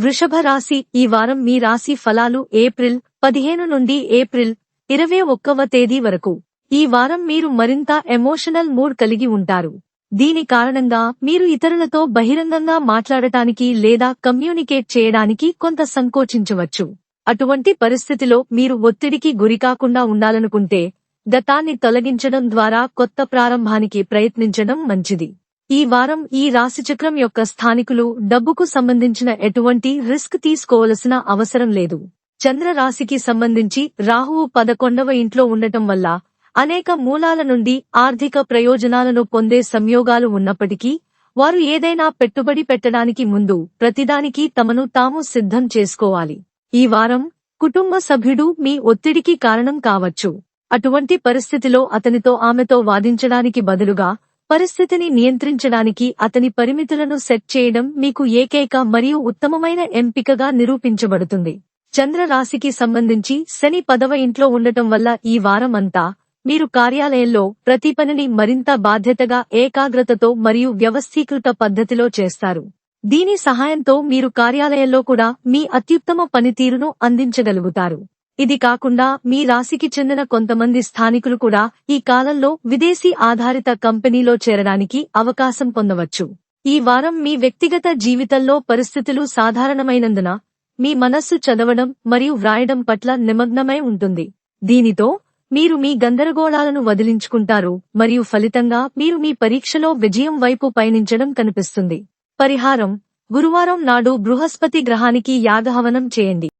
వృషభ రాశి ఈ వారం మీ రాశి ఫలాలు ఏప్రిల్ పదిహేను నుండి ఏప్రిల్ ఇరవై ఒక్కవ తేదీ వరకు. ఈ వారం మీరు మరింత ఎమోషనల్ మూడ్ కలిగి ఉంటారు. దీని కారణంగా మీరు ఇతరులతో బహిరంగంగా మాట్లాడటానికి లేదా కమ్యూనికేట్ చేయడానికి కొంత సంకోచించవచ్చు. అటువంటి పరిస్థితిలో మీరు ఒత్తిడికి గురికాకుండా ఉండాలనుకుంటే గతాన్ని తొలగించడం ద్వారా కొత్త ప్రారంభానికి ప్రయత్నించడం మంచిది. ఈ వారం ఈ రాశిచక్రం యొక్క స్థానికులు డబ్బుకు సంబంధించిన ఎటువంటి రిస్క్ తీసుకోవలసిన అవసరం లేదు. చంద్ర రాశికి సంబంధించి రాహువు పదకొండవ ఇంట్లో ఉండటం వల్ల అనేక మూలాల నుండి ఆర్థిక ప్రయోజనాలను పొందే సంయోగాలు ఉన్నప్పటికీ వారు ఏదైనా పెట్టుబడి పెట్టడానికి ముందు ప్రతిదానికి తమను తాము సిద్ధం చేసుకోవాలి. ఈ వారం కుటుంబ సభ్యుడు మీ ఒత్తిడికి కారణం కావచ్చు. అటువంటి పరిస్థితిలో అతనితో ఆమెతో వాదించడానికి బదులుగా పరిస్థితిని నియంత్రించడానికి అతని పరిమితులను సెట్ చేయడం మీకు ఏకైక మరియు ఉత్తమమైన ఎంపికగా నిరూపించబడుతుంది. చంద్ర రాశికి సంబంధించి శని పదవ ఇంట్లో ఉండటం వల్ల ఈ వారం అంతా మీరు కార్యాలయంలో ప్రతి పనిని మరింత బాధ్యతగా ఏకాగ్రతతో మరియు వ్యవస్థీకృత పద్ధతిలో చేస్తారు. దీని సహాయంతో మీరు కార్యాలయంలో కూడా మీ అత్యుత్తమ పనితీరును అందించగలుగుతారు. ఇది కాకుండా మీ రాశికి చెందిన కొంతమంది స్థానికులు కూడా ఈ కాలంలో విదేశీ ఆధారిత కంపెనీలో చేరడానికి అవకాశం పొందవచ్చు. ఈ వారం మీ వ్యక్తిగత జీవితంలో పరిస్థితులు సాధారణమైనందున మీ మనస్సు చదవడం మరియు వ్రాయడం పట్ల నిమగ్నమై ఉంటుంది. దీనితో మీరు మీ గందరగోళాలను వదిలించుకుంటారు మరియు ఫలితంగా మీరు మీ పరీక్షలో విజయం వైపు పయనించడం కనిపిస్తుంది. పరిహారం. గురువారం నాడు బృహస్పతి గ్రహానికి యాగహవనం చేయండి.